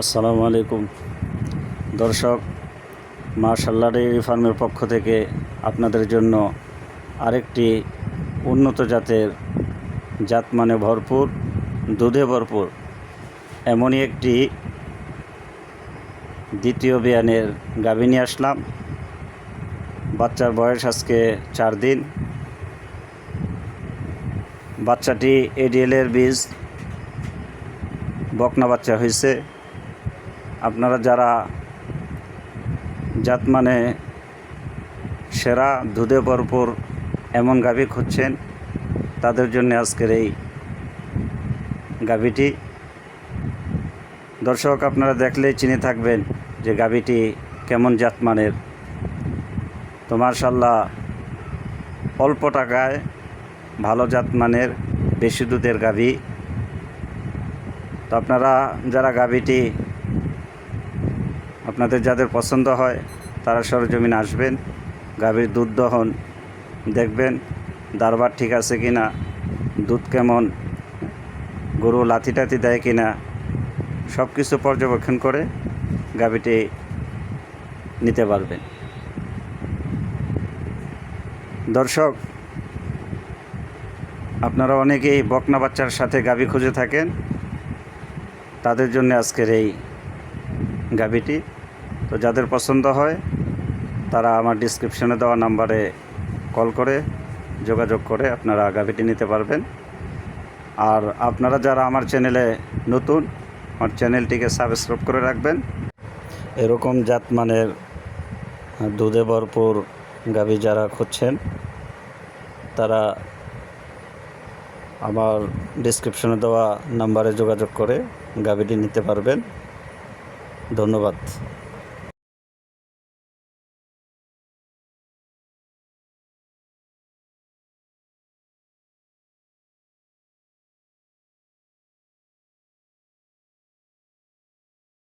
আসসালামু আলাইকুম। দর্শক মার্শাল্লা ডেয়ারি ফার্মের পক্ষ থেকে আপনাদের জন্য আরেকটি উন্নত জাতের জাত মানে ভরপুর, দুধে ভরপুর, এমনই একটি দ্বিতীয় বিয়ানের গাভী নিয়ে আসলাম। বাচ্চার বয়স আজকে চার দিন। বাচ্চাটি এডিএলের বীজ, বকনা বাচ্চা হয়েছে। আপনারা যারা জাত মানে সেরা, দুধে ভরপুর এমন গাভী খুঁজছেন, তাদের জন্য আজকের এই গাভীটি। দর্শক, আপনারা দেখলেই চিনে থাকবেন যে গাভীটি কেমন জাতমানের তো মার্শাল্লাহ অল্প টাকায় ভালো জাতমানের বেশি দুধের গাভী। তো আপনারা যারা গাভীটি আপনাদের যাদের পছন্দ হয়, তারা সরজমিন আসবেন, গাভীর দুধ দহন দেখবেন, দারবার ঠিক আছে কি না দুধ কেমন গরু লাথি টাথি দেয় কি না সব কিছু পর্যবেক্ষণ করে গাভীটি নিতে পারবেন। দর্শক, আপনারা অনেকেই বকনা বাচ্চার সাথে গাভী খুঁজে থাকেন, তাদের জন্য আজকের এই গাভীটি। তো যাদের পছন্দ হয়, তারা আমার ডিসক্রিপশনে দেওয়া নাম্বারে কল করে, যোগাযোগ করে আপনারা গাভীটি নিতে পারবেন। আর আপনারা যারা আমার চ্যানেলে নতুন, আমার চ্যানেলটিকে সাবস্ক্রাইব করে রাখবেন। এরকম জাতমানের দুধে ভরপুর গাভী যারা খুঁজছেন, তারা আমার ডিসক্রিপশনে দেওয়া নাম্বারে যোগাযোগ করে গাভিটি নিতে পারবেন। ধন্যবাদ।